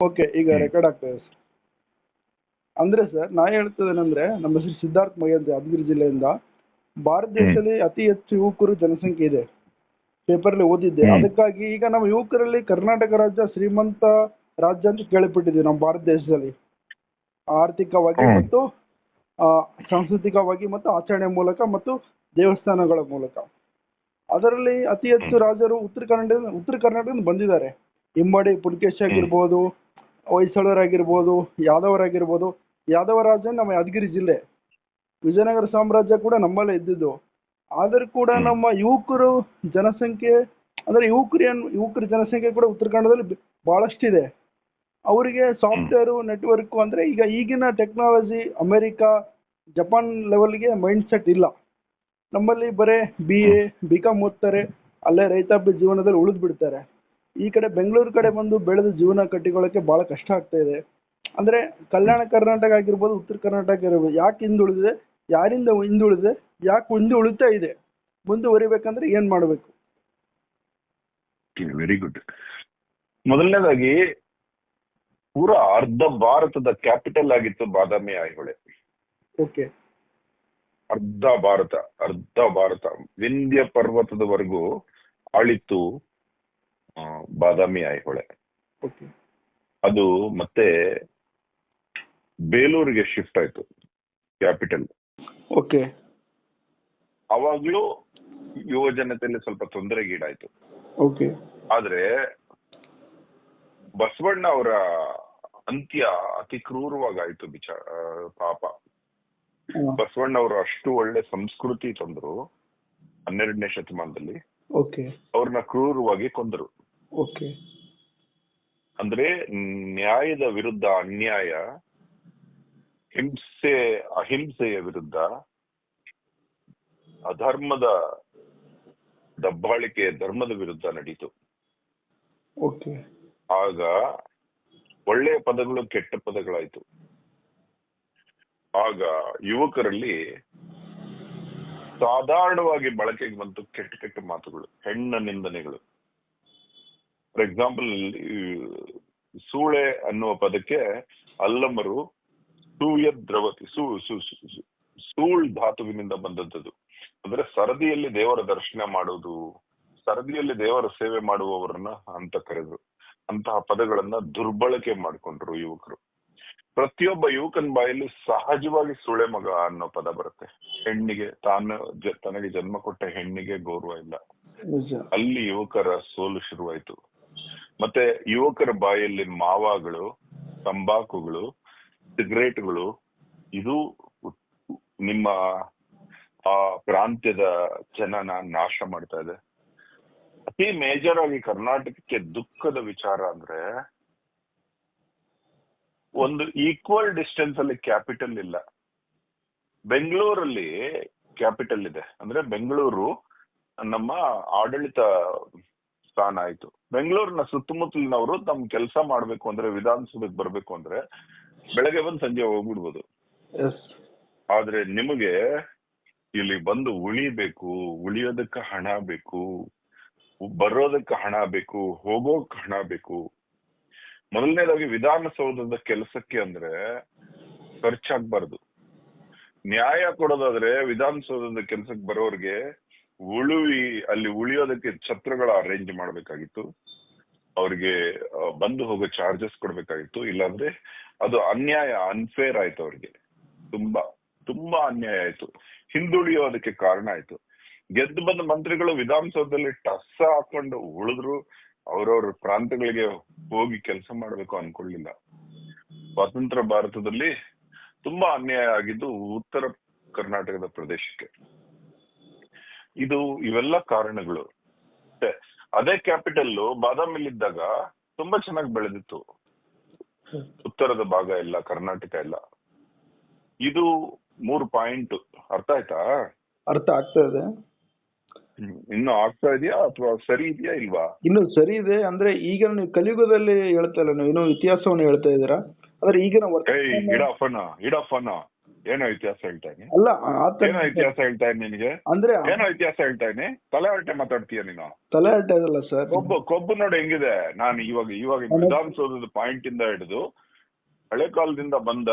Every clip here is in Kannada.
ಓಕೆ ಈಗ ರೆಕಾರ್ಡ್ ಆಗ್ತದೆ ಸರ್ ಅಂದ್ರೆ ಸರ್ ನಾ ಹೇಳ್ತದೇನೆಂದ್ರೆ ನಮ್ಮ ಹೆಸರು ಸಿದ್ಧಾರ್ಥ್ ಮೈ ಅಂತ ಯಾದಗಿರಿ ಜಿಲ್ಲೆಯಿಂದ ಭಾರತ ದೇಶದಲ್ಲಿ ಅತಿ ಹೆಚ್ಚು ಯುವಕರು ಜನಸಂಖ್ಯೆ ಇದೆ. ಪೇಪರ್ ಅಲ್ಲಿ ಓದಿದ್ದೆ. ಅದಕ್ಕಾಗಿ ಈಗ ನಮ್ಮ ಯುವಕರಲ್ಲಿ ಕರ್ನಾಟಕ ರಾಜ್ಯ ಶ್ರೀಮಂತ ರಾಜ್ಯ ಅಂತ ಕೇಳಿಬಿಟ್ಟಿದ್ದೀವಿ ನಮ್ಮ ಭಾರತ ದೇಶದಲ್ಲಿ. ಆರ್ಥಿಕವಾಗಿ ಮತ್ತು ಆ, ಸಾಂಸ್ಕೃತಿಕವಾಗಿ ಮತ್ತು ಆಚರಣೆ ಮೂಲಕ ಮತ್ತು ದೇವಸ್ಥಾನಗಳ ಮೂಲಕ. ಅದರಲ್ಲಿ ಅತಿ ಹೆಚ್ಚು ರಾಜರು ಉತ್ತರ ಕನ್ನಡ ಉತ್ತರ ಕರ್ನಾಟಕದಿಂದ ಬಂದಿದ್ದಾರೆ. ಇಮ್ಮಡಿ ಪುಲಕೇಶಿ ಆಗಿರ್ಬೋದು ಹೊಯ್ಸಳರಾಗಿರ್ಬೋದು ಯಾದವರಾಗಿರ್ಬೋದು ಯಾದವ ರಾಜ ನಮ್ಮ ಯಾದಗಿರಿ ಜಿಲ್ಲೆ. ವಿಜಯನಗರ ಸಾಮ್ರಾಜ್ಯ ಕೂಡ ನಮ್ಮಲ್ಲೇ ಇದ್ದಿದ್ದು. ಆದರೂ ಕೂಡ ನಮ್ಮ ಯುವಕರು ಜನಸಂಖ್ಯೆ ಅಂದ್ರೆ ಯುವಕರು ಏನ್ ಯುವಕರ ಜನಸಂಖ್ಯೆ ಕೂಡ ಉತ್ತರ ಕನ್ನಡದಲ್ಲಿ ಭಾಳಷ್ಟಿದೆ ಬಹಳಷ್ಟಿದೆ. ಅವರಿಗೆ ಸಾಫ್ಟ್ವೇರು ನೆಟ್ವರ್ಕ್ ಅಂದ್ರೆ ಈಗ ಈಗಿನ ಟೆಕ್ನಾಲಜಿ ಅಮೆರಿಕ ಜಪಾನ್ ಲೆವೆಲ್ಗೆ ಮೈಂಡ್ ಸೆಟ್ ಇಲ್ಲ. ನಮ್ಮಲ್ಲಿ ಬರೇ ಬಿ ಎ ಬಿ ಕಾಮ್ ಓದ್ತಾರೆ ಅಲ್ಲೇ ರೈತಾಪಿ ಜೀವನದಲ್ಲಿ ಉಳಿದು ಬಿಡ್ತಾರೆ ಈ ಕಡೆ ಬೆಂಗಳೂರು ಕಡೆ ಬಂದು ಬೆಳೆದು ಜೀವನ ಕಟ್ಟಿಕೊಳ್ಳೋಕೆ ಬಹಳ ಕಷ್ಟ ಆಗ್ತಾ ಇದೆ. ಅಂದ್ರೆ ಕಲ್ಯಾಣ ಕರ್ನಾಟಕ ಆಗಿರ್ಬೋದು ಉತ್ತರ ಕರ್ನಾಟಕ ಇರ್ಬೋದು ಯಾಕೆ ಹಿಂದುಳಿದಿದೆ ಯಾರಿಂದ ಹಿಂದುಳಿದಿದೆ ಯಾಕೆ ಹಿಂದೆ ಉಳಿತಾ ಇದೆ ಮುಂದುವರಿಬೇಕಂದ್ರೆ ಏನ್ ಮಾಡಬೇಕು? ವೆರಿ ಗುಡ್ ಮೊದಲನೇದಾಗಿ ಪೂರ ಅರ್ಧ ಭಾರತದ ಕ್ಯಾಪಿಟಲ್ ಆಗಿತ್ತು ಬಾದಾಮಿ ಐಹೊಳೆ ಓಕೆ ಅರ್ಧ ಭಾರತ ಅರ್ಧ ಭಾರತ. ವಿಂಧ್ಯ ಪರ್ವತದವರೆಗೂ ಆಳಿತ್ತು. ಬಾದಾಮಿ ಐಹೊಳೆ ಅದು ಮತ್ತೆ ಬೇಲೂರಿಗೆ ಶಿಫ್ಟ್ ಆಯ್ತು ಕ್ಯಾಪಿಟಲ್ ಓಕೆ ಅವಾಗ್ಲೂ ಯುವ ಜನತೆಯಲ್ಲಿ ಸ್ವಲ್ಪ ತೊಂದರೆಗೀಡಾಯ್ತು. ಓಕೆ ಆದ್ರೆ ಬಸವಣ್ಣ ಅವರ ಅಂತ್ಯ ಅತಿ ಕ್ರೂರವಾಗಾಯ್ತು ಆಯ್ತು ಆ, ಪಾಪ. ಬಸವಣ್ಣ ಅವರು ಅಷ್ಟು ಒಳ್ಳೆ ಸಂಸ್ಕೃತಿ ತಂದ್ರು ಹನ್ನೆರಡನೇ ಶತಮಾನದಲ್ಲಿ. ಓಕೆ ಅವ್ರನ್ನ ಕ್ರೂರವಾಗಿ ಕೊಂದರು. ಓಕೆ. ಅಂದ್ರೆ ನ್ಯಾಯದ ವಿರುದ್ಧ ಅನ್ಯಾಯ ಹಿಂಸೆ ಅಹಿಂಸೆಯ ವಿರುದ್ಧ ಅಧರ್ಮದ ದಬ್ಬಾಳಿಕೆ ಧರ್ಮದ ವಿರುದ್ಧ ನಡೀತು. ಓಕೆ. ಆಗ ಒಳ್ಳೆಯ ಪದಗಳು ಕೆಟ್ಟ ಪದಗಳಾಯ್ತು. ಆಗ ಯುವಕರಲ್ಲಿ ಸಾಧಾರಣವಾಗಿ ಬಳಕೆಗೆ ಬಂತು ಕೆಟ್ಟ ಕೆಟ್ಟ ಮಾತುಗಳು ಹೆಣ್ಣ ನಿಂದನೆಗಳು. ಫಾರ್ ಎಕ್ಸಾಂಪಲ್ ಸೂಳೆ ಅನ್ನುವ ಪದಕ್ಕೆ ಅಲ್ಲಮರು ಸೂಯ ದ್ರವತಿ ಸೂ ಸೂಳ್ ಧಾತುವಿನಿಂದ ಬಂದದ್ದು ಅಂದ್ರೆ ಸರದಿಯಲ್ಲಿ ದೇವರ ದರ್ಶನ ಮಾಡುವುದು ಸರದಿಯಲ್ಲಿ ದೇವರ ಸೇವೆ ಮಾಡುವವರನ್ನ ಅಂತ ಕರೆದ್ರು ಅಂತಹ ಪದಗಳನ್ನ ದುರ್ಬಳಕೆ ಮಾಡ್ಕೊಂಡ್ರು ಯುವಕರು. ಪ್ರತಿಯೊಬ್ಬ ಯುವಕನ ಬಾಯಲ್ಲಿ ಸಹಜವಾಗಿ ಸುಳೆ ಮಗ ಅನ್ನೋ ಪದ ಬರುತ್ತೆ. ಹೆಣ್ಣಿಗೆ ತಾನು ತನಗೆ ಜನ್ಮ ಕೊಟ್ಟ ಹೆಣ್ಣಿಗೆ ಗೌರವ ಇಲ್ಲ. ಅಲ್ಲಿ ಯುವಕರ ಸೋಲು ಶುರುವಾಯ್ತು. ಮತ್ತೆ ಯುವಕರ ಬಾಯಲ್ಲಿ ಮಾವಾಗಳು, ತಂಬಾಕುಗಳು, ಸಿಗರೇಟ್ಗಳು, ಇದು ನಿಮ್ಮ ಆ ಪ್ರಾಂತ್ಯದ ಜನನ ನಾಶ ಮಾಡ್ತಾ ಇದೆ. ಅತಿ ಮೇಜರ್ ಆಗಿ ಕರ್ನಾಟಕಕ್ಕೆ ದುಃಖದ ವಿಚಾರ ಅಂದ್ರೆ ಒಂದು ಈಕ್ವಲ್ ಡಿಸ್ಟೆನ್ಸ್ ಅಲ್ಲಿ ಕ್ಯಾಪಿಟಲ್ ಇಲ್ಲ. ಬೆಂಗಳೂರಲ್ಲಿ ಕ್ಯಾಪಿಟಲ್ ಇದೆ. ಅಂದ್ರೆ ಬೆಂಗಳೂರು ನಮ್ಮ ಆಡಳಿತ ಸ್ಥಾನ ಆಯ್ತು. ಬೆಂಗಳೂರಿನ ಸುತ್ತಮುತ್ತಲಿನವರು ತಮ್ಮ ಕೆಲಸ ಮಾಡ್ಬೇಕು ಅಂದ್ರೆ ವಿಧಾನಸಭೆಗೆ ಬರ್ಬೇಕು ಅಂದ್ರೆ ಬೆಳಗ್ಗೆ ಬಂದು ಸಂಜೆ ಹೋಗ್ಬಿಡ್ಬೋದು. ಆದ್ರೆ ನಿಮಗೆ ಇಲ್ಲಿ ಬಂದು ಉಳಿಬೇಕು ಉಳಿಯೋದಕ್ಕ ಹಣ ಬೇಕು ಬರೋದಕ್ಕೆ ಹಣ ಬೇಕು ಹೋಗೋಕ್ ಹಣ ಬೇಕು. ಮೊದಲನೇದಾಗಿ ವಿಧಾನಸೌಧದ ಕೆಲಸಕ್ಕೆ ಅಂದ್ರೆ ಖರ್ಚಾಗ್ಬಾರ್ದು. ನ್ಯಾಯ ಕೊಡೋದಾದ್ರೆ ವಿಧಾನಸೌಧದ ಕೆಲಸಕ್ಕೆ ಬರೋರ್ಗೆ ಉಳುವಿ, ಅಲ್ಲಿ ಉಳಿಯೋದಕ್ಕೆ ಛತ್ರಗಳ ಅರೇಂಜ್ ಮಾಡಬೇಕಾಗಿತ್ತು. ಅವ್ರಿಗೆ ಬಂದು ಹೋಗೋ ಚಾರ್ಜಸ್ ಕೊಡ್ಬೇಕಾಗಿತ್ತು. ಇಲ್ಲಾಂದ್ರೆ ಅದು ಅನ್ಯಾಯ ಅನ್ಫೇರ್ ಆಯ್ತು ಅವ್ರಿಗೆ. ತುಂಬಾ ತುಂಬಾ ಅನ್ಯಾಯ ಆಯ್ತು. ಹಿಂದುಳಿಯೋದಕ್ಕೆ ಕಾರಣ ಆಯ್ತು. ಗೆದ್ದು ಬಂದ ಮಂತ್ರಿಗಳು ವಿಧಾನಸೌಧದಲ್ಲಿ ಟಸ್ಸ ಹಾಕೊಂಡು ಉಳಿದ್ರು. ಅವ್ರವ್ರ ಪ್ರಾಂತಗಳಿಗೆ ಹೋಗಿ ಕೆಲಸ ಮಾಡ್ಬೇಕು ಅನ್ಕೊಳ್ಳಿಲ್ಲ. ಸ್ವತಂತ್ರ ಭಾರತದಲ್ಲಿ ತುಂಬಾ ಅನ್ಯಾಯ ಆಗಿದ್ದು ಉತ್ತರ ಕರ್ನಾಟಕದ ಪ್ರದೇಶಕ್ಕೆ. ಇದು ಇವೆಲ್ಲ ಕಾರಣಗಳು. ಅದೇ ಕ್ಯಾಪಿಟಲ್ ಬಾದಾಮಿಲಿದ್ದಾಗ ತುಂಬಾ ಚೆನ್ನಾಗಿ ಬೆಳೆದಿತ್ತು. ಉತ್ತರದ ಭಾಗ ಎಲ್ಲ ಕರ್ನಾಟಕ ಎಲ್ಲ. ಇದು ಮೂರು ಪಾಯಿಂಟ್ ಅರ್ಥ ಆಯ್ತಾ? ಅರ್ಥ ಆಗ್ತಾ ಇದೆ. ಇನ್ನು ಆಗ್ತಾ ಇದೆಯಾ ಅಥವಾ ಸರಿ ಇದೆಯಾ ಇಲ್ವಾ? ಇನ್ನು ಸರಿ ಇದೆ ಅಂದ್ರೆ ಈಗ ನೀವು ಕಲಿಯುಗದಲ್ಲಿ ಹೇಳ್ತಾ ಇಲ್ಲ ನೀವು ಇನ್ನೂ ಇತಿಹಾಸವನ್ನು ಹೇಳ್ತಾ ಇದ್ದೀರಾ? ಆದ್ರೆ ಈಗಿನ ಏನೋ ಇತಿಹಾಸ ಹೇಳ್ತಾನೆ. ಅಲ್ಲ ಆತ ಏನೋ ಇತಿಹಾಸ ಹೇಳ್ತಾ ಇದ್ದೀನಿ ನಿನಗೆ? ಅಂದ್ರೆ ಏನೋ ಇತಿಹಾಸ ಹೇಳ್ತಾ ಇದೀನಿ ತಲೆ ಹೊರಟೆ ಮಾತಾಡ್ತೀಯ ನೀನು? ತಲೆ ಹರಟೆ ಅದಲ್ಲ ಸರ್. ಕೊಬ್ಬು ಕೊಬ್ಬು ನೋಡಿ ಹೆಂಗಿದೆ? ನಾನು ಇವಾಗ ಇವಾಗ ವಿಧಾನಸೌಧದ ಪಾಯಿಂಟ್ ಇಂದ ಹಿಡಿದು ಹಳೆ ಕಾಲದಿಂದ ಬಂದ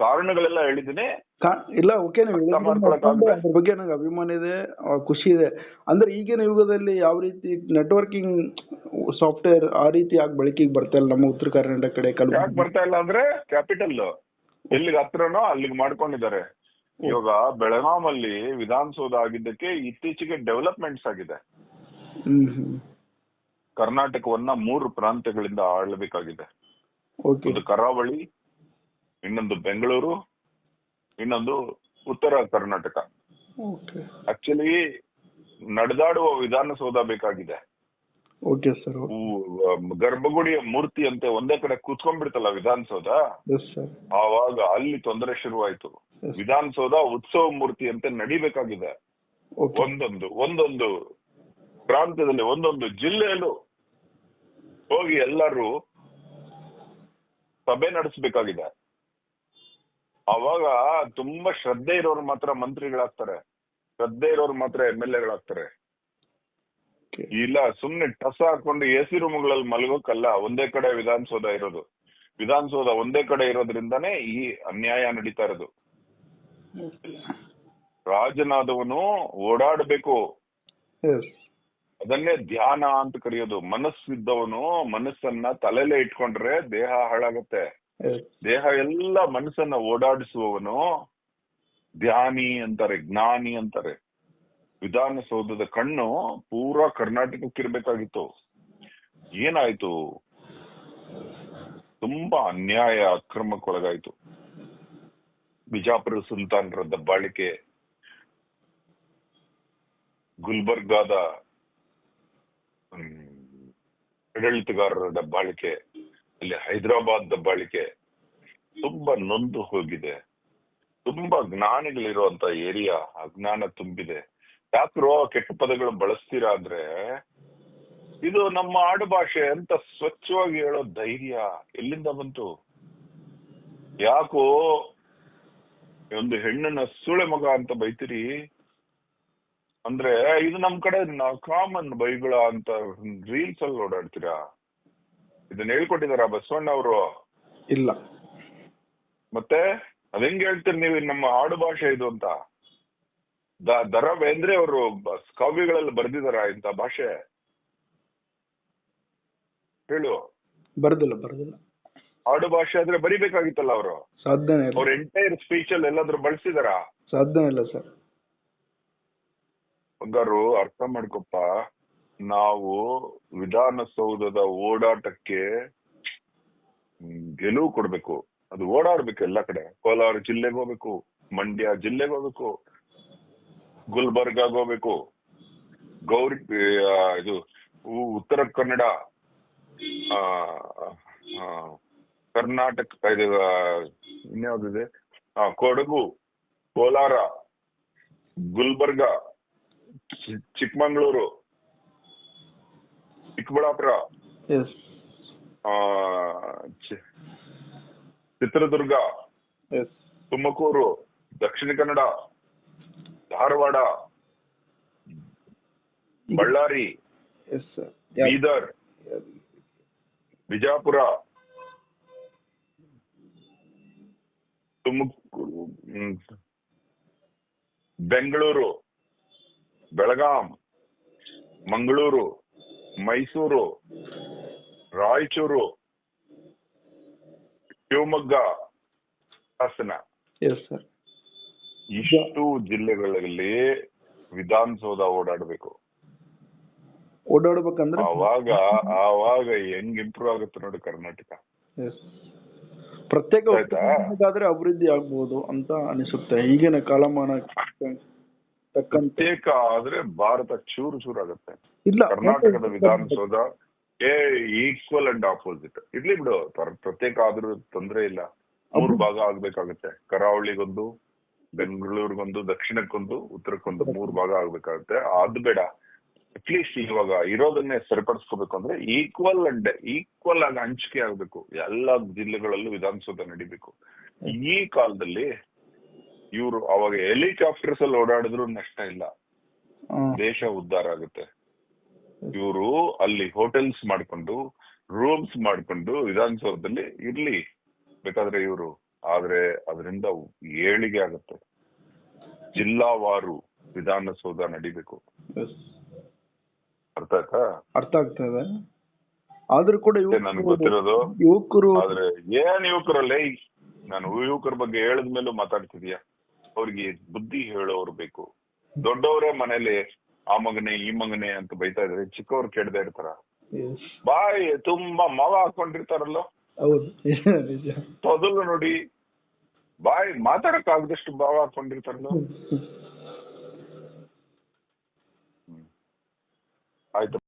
ಕಾರಣಗಳೆಲ್ಲ ಹೇಳಿದೀನಿ ಇಲ್ಲ ಓಕೆ ಅದ್ರ ಬಗ್ಗೆ ನಂಗೆ ಅಭಿಮಾನ ಇದೆ ಆ, ಖುಷಿ ಇದೆ. ಅಂದ್ರೆ ಈಗಿನ ಯುಗದಲ್ಲಿ ಯಾವ ರೀತಿ ನೆಟ್ವರ್ಕಿಂಗ್ ಸಾಫ್ಟ್ವೇರ್ ಆ ರೀತಿ ಆಗಿ ಬಳಕೆಗೆ ಬರ್ತಾ ಇಲ್ಲ ನಮ್ಮ ಉತ್ತರ ಕರ್ನಾಟಕ ಕಡೆ ಯಾಕೆ ಬರ್ತಾ ಇಲ್ಲ ಅಂದ್ರೆ ಕ್ಯಾಪಿಟಲ್ ಎಲ್ಲಿಗೆ ಹತ್ರನೋ ಅಲ್ಲಿಗೆ ಮಾಡ್ಕೊಂಡಿದ್ದಾರೆ. ಇವಾಗ ಬೆಳಗಾಮಲ್ಲಿ ವಿಧಾನಸೌಧ ಆಗಿದ್ದಕ್ಕೆ ಇತ್ತೀಚೆಗೆ ಡೆವಲಪ್ಮೆಂಟ್ಸ್ ಆಗಿದೆ. ಕರ್ನಾಟಕವನ್ನ ಮೂರು ಪ್ರಾಂತ್ಯಗಳಿಂದ ಆಳಬೇಕಾಗಿದೆ. ಒಂದು ಕರಾವಳಿ ಇನ್ನೊಂದು ಬೆಂಗಳೂರು ಇನ್ನೊಂದು ಉತ್ತರ ಕರ್ನಾಟಕ. ಆಕ್ಚುಲಿ ನಡೆದಾಡುವ ವಿಧಾನಸೌಧ ಬೇಕಾಗಿದೆ. ಓಕೆ ಸರ್ ಗರ್ಭಗುಡಿಯ ಮೂರ್ತಿ ಅಂತೆ ಒಂದೇ ಕಡೆ ಕೂತ್ಕೊಂಡ್ಬಿಡ್ತಲ್ಲ ವಿಧಾನಸೌಧ? ಆವಾಗ ಅಲ್ಲಿ ತೊಂದರೆ ಶುರುವಾಯ್ತು. ವಿಧಾನಸೌಧ ಉತ್ಸವ ಮೂರ್ತಿ ಅಂತೆ ನಡಿಬೇಕಾಗಿದೆ. ಒಂದೊಂದು ಒಂದೊಂದು ಪ್ರಾಂತ್ಯದಲ್ಲಿ ಒಂದೊಂದು ಜಿಲ್ಲೆಯಲ್ಲೂ ಹೋಗಿ ಎಲ್ಲರೂ ಸಭೆ ನಡೆಸಬೇಕಾಗಿದೆ. ಅವಾಗ ತುಂಬಾ ಶ್ರದ್ಧೆ ಇರೋರು ಮಾತ್ರ ಮಂತ್ರಿಗಳಾಗ್ತಾರೆ. ಶ್ರದ್ಧೆ ಇರೋರು ಮಾತ್ರ ಎಂ ಎಲ್ ಎಗಳಾಗ್ತಾರೆ. ಇಲ್ಲ ಸುಮ್ನೆ ಟಸ ಹಾಕೊಂಡು ಎಸಿ ಸಿ ರೂಮ್ಗಳಲ್ಲಿ ಮಲಗೋಕಲ್ಲ ಒಂದೇ ಕಡೆ ವಿಧಾನಸೌಧ ಇರೋದು. ವಿಧಾನಸೌಧ ಒಂದೇ ಕಡೆ ಇರೋದ್ರಿಂದಾನೇ ಈ ಅನ್ಯಾಯ ನಡೀತಾ ಇರೋದು. ರಾಜನಾದವನು ಓಡಾಡಬೇಕು. ಅದನ್ನೇ ಧ್ಯಾನ ಅಂತ ಕರೆಯೋದು. ಮನಸ್ಸಿದ್ದವನು ಮನಸ್ಸನ್ನ ತಲೆಲೆ ಇಟ್ಕೊಂಡ್ರೆ ದೇಹ ಹಾಳಾಗತ್ತೆ. ದೇಹ ಎಲ್ಲ ಮನಸ್ಸನ್ನ ಓಡಾಡಿಸುವವನು ಧ್ಯಾನಿ ಅಂತಾರೆ ಜ್ಞಾನಿ ಅಂತಾರೆ. ವಿಧಾನಸೌಧದ ಕಣ್ಣು ಪೂರಾ ಕರ್ನಾಟಕಕ್ಕಿರ್ಬೇಕಾಗಿತ್ತು ಏನಾಯ್ತು? ತುಂಬಾ ಅನ್ಯಾಯ, ಅಕ್ರಮಕ್ಕೊಳಗಾಯ್ತು. ಬಿಜಾಪುರ ಸುಲ್ತಾನರ ದಬ್ಬಾಳಿಕೆ, ಗುಲ್ಬರ್ಗಾದ ಆಡಳಿತಗಾರರ ದಬ್ಬಾಳಿಕೆ, ಅಲ್ಲಿ ಹೈದರಾಬಾದ್ ದಬ್ಬಾಳಿಕೆ, ತುಂಬಾ ನೊಂದು ಹೋಗಿದೆ. ತುಂಬಾ ಜ್ಞಾನಿಗಳಿರುವಂತ ಏರಿಯಾ ಅಜ್ಞಾನ ತುಂಬಿದೆ. ಯಾಕ್ರೋ ಕೆಟ್ಟ ಪದಗಳು ಬಳಸ್ತೀರಾ ಅಂದ್ರೆ ಇದು ನಮ್ಮ ಆಡುಭಾಷೆ ಅಂತ ಸ್ವಚ್ಛವಾಗಿ ಹೇಳೋ ಧೈರ್ಯ ಎಲ್ಲಿಂದ ಬಂತು? ಯಾಕೋ ಒಂದು ಹೆಣ್ಣನ್ನ ಸೂಳೆ ಮಗ ಅಂತ ಬೈತೀರಿ? ಅಂದ್ರೆ ಇದು ನಮ್ ಕಡೆ ಕಾಮನ್ ಬೈಗಳ ಅಂತ ರೀಲ್ಸ್ ಅಲ್ಲಿ ಓಡಾಡ್ತೀರಾ? ಇದನ್ನ ಹೇಳ್ಕೊಟ್ಟಿದಾರ ಬಸವಣ್ಣ ಅವರು? ಇಲ್ಲ. ಮತ್ತೆ ಅದ್ ಹೆಂಗ್ ಹೇಳ್ತೀರಿ ನೀವು? ನಮ್ಮ ಆಡು ಭಾಷೆ ಇದು ಅಂತ. ದರ ಬೇಂದ್ರೆ ಅವರು ಕಾವ್ಯಗಳಲ್ಲಿ ಬರ್ದಿದಾರ ಇಂತ ಭಾಷೆ. ಹೇಳು. ಬರ್ದಿಲ್ಲ ಬರ್ದಿಲ್ಲ. ಆಡು ಭಾಷೆ ಆದ್ರೆ ಬರಿಬೇಕಾಗಿತ್ತಲ್ಲ ಅವರು? ಸಾಧ್ಯ ಅವ್ರ ಎಂಟೈರ್ ಸ್ಪೀಚ್ ಅಲ್ಲಿ ಎಲ್ಲಾದ್ರೂ ಬಳಸಿದಾರ? ಸಾಧ್ಯ ಇಲ್ಲ ಸರ್. ಬಂಗಾರು ಅರ್ಥ ಮಾಡ್ಕೊಪ್ಪ. ನಾವು ವಿಧಾನಸೌಧದ ಓಡಾಟಕ್ಕೆ ಗೆಲುವು ಕೊಡ್ಬೇಕು. ಅದು ಓಡಾಡ್ಬೇಕು ಎಲ್ಲ ಕಡೆ. ಕೋಲಾರ ಜಿಲ್ಲೆಗೆ ಹೋಗ್ಬೇಕು ಮಂಡ್ಯ ಜಿಲ್ಲೆಗೆ ಹೋಗ್ಬೇಕು. ಗುಲ್ಬರ್ಗಾಗ್ ಹೋಗ್ಬೇಕು ಗೌರಿ ಇದು ಉತ್ತರ ಕನ್ನಡ ಕರ್ನಾಟಕ ಇದು ಇನ್ಯಾವ್ದಿದೆ? ಕೊಡಗು ಕೋಲಾರ ಗುಲ್ಬರ್ಗ ಚಿಕ್ಕಮಗಳೂರು ಚಿಕ್ಕಬಳ್ಳಾಪುರ ಆ, ಚಿತ್ರದುರ್ಗ ತುಮಕೂರು ದಕ್ಷಿಣ ಕನ್ನಡ ಧಾರವಾಡ ಬಳ್ಳಾರಿ ಬೀದರ್ ಬಿಜಾಪುರ ತುಮಕೂರು ಬೆಂಗಳೂರು ಬೆಳಗಾಂ ಮಂಗಳೂರು ಮೈಸೂರು ರಾಯಚೂರು ಶಿವಮೊಗ್ಗ ಹಾಸನ. ಎಸ್ ಸರ್ ಇಷ್ಟು ಜಿಲ್ಲೆಗಳಲ್ಲಿ ವಿಧಾನಸೌಧ ಓಡಾಡ್ಬೇಕು. ಓಡಾಡ್ಬೇಕಂದ್ರೆ? ಆವಾಗ ಆವಾಗ ಹೆಂಗ್ ಇಂಪ್ರೂವ್ ಆಗುತ್ತೆ ನೋಡಿ ಕರ್ನಾಟಕ. ಪ್ರತ್ಯೇಕ? ಆದ್ರೆ ಅಭಿವೃದ್ಧಿ ಆಗ್ಬಹುದು ಅಂತ ಅನಿಸುತ್ತೆ. ಈಗಿನ ಕಾಲಮಾನ ತಕ್ಕಂತೆ. ಪ್ರತ್ಯೇಕ ಆದ್ರೆ ಭಾರತ ಚೂರು ಚೂರು ಆಗುತ್ತೆ. ಇಲ್ಲ ಕರ್ನಾಟಕದ ವಿಧಾನಸೌಧ ಏ ಈಕ್ವಲ್ ಅಂಡ್ ಆಪೋಸಿಟ್ ಇರ್ಲಿ ಬಿಡು ಪ್ರ- ಪ್ರತ್ಯೇಕ ಆದ್ರೂ ತೊಂದ್ರೆ ಇಲ್ಲ. ಮೂರು ಭಾಗ ಆಗ್ಬೇಕಾಗುತ್ತೆ. ಕರಾವಳಿಗೊಂದು ಬೆಂಗಳೂರಿಗೊಂದು ದಕ್ಷಿಣಕ್ಕೊಂದು ಉತ್ತರಕ್ಕೊಂದು ಮೂರು ಭಾಗ ಆಗ್ಬೇಕಾಗುತ್ತೆ. ಅದು ಬೇಡ ಅಟ್ಲೀಸ್ಟ್ ಇವಾಗ ಇರೋದನ್ನೇ ಸರಿಪಡಿಸ್ಕೋಬೇಕು ಅಂದ್ರೆ ಈಕ್ವಲ್ ಅಂಡ್ ಈಕ್ವಲ್ ಆಗಿ ಹಂಚಿಕೆ ಆಗ್ಬೇಕು. ಎಲ್ಲ ಜಿಲ್ಲೆಗಳಲ್ಲೂ ವಿಧಾನಸೌಧ ನಡಿಬೇಕು. ಈ ಕಾಲದಲ್ಲಿ ಇವರು ಅವಾಗ ಹೆಲಿಕಾಪ್ಟರ್ಸ್ ಅಲ್ಲಿ ಓಡಾಡಿದ್ರು ನಷ್ಟ ಇಲ್ಲ. ದೇಶ ಉದ್ಧಾರ ಆಗುತ್ತೆ. ಇವರು ಅಲ್ಲಿ ಹೋಟೆಲ್ಸ್ ಮಾಡ್ಕೊಂಡು ರೂಮ್ಸ್ ಮಾಡ್ಕೊಂಡು ವಿಧಾನಸೌಧದಲ್ಲಿ ಇರ್ಲಿ. ಬೇಕಾದ್ರೆ ಇವರು ಆದ್ರೆ ಅದರಿಂದ ಏಳಿಗೆ ಆಗುತ್ತೆ. ಜಿಲ್ಲಾವಾರು ವಿಧಾನಸೌಧ ನಡಿಬೇಕು. ಅರ್ಥ ಆಯ್ತಾ? ಅರ್ಥ ಆಗ್ತದೆ ಆದ್ರೂ ಕೂಡ ನನ್ಗೆ ಗೊತ್ತಿರೋದು ಯುವಕರು ಆದ್ರೆ ಏನ್ ಯುವಕರಲ್ಲೇ? ನಾನು ಯುವಕರ ಬಗ್ಗೆ ಹೇಳಿದ್ಮೇಲೂ ಮಾತಾಡ್ತಿದ್ಯಾ. ಅವ್ರಿಗೆ ಬುದ್ಧಿ ಹೇಳೋರು ಬೇಕು. ದೊಡ್ಡವರೇ ಮನೇಲಿ ಆ ಮಗನೆ ಈ ಮಗನೆ ಅಂತ ಬೈತಾ ಇದ್ರೆ ಚಿಕ್ಕವ್ರು ಕೇಳ್ದೆ ಇರ್ತಾರ. ಬಾಯಿ ತುಂಬಾ ಮಾವ ಹಾಕೊಂಡಿರ್ತಾರಲ್ಲ? ಮೊದಲು ನೋಡಿ ಬಾಯಿ ಮಾತಾಡಕ್ ಆಗದಷ್ಟು ಭಾವ ಹಾಕೊಂಡಿರ್ತಾರಲ್ಲೋ. ಆಯ್ತು.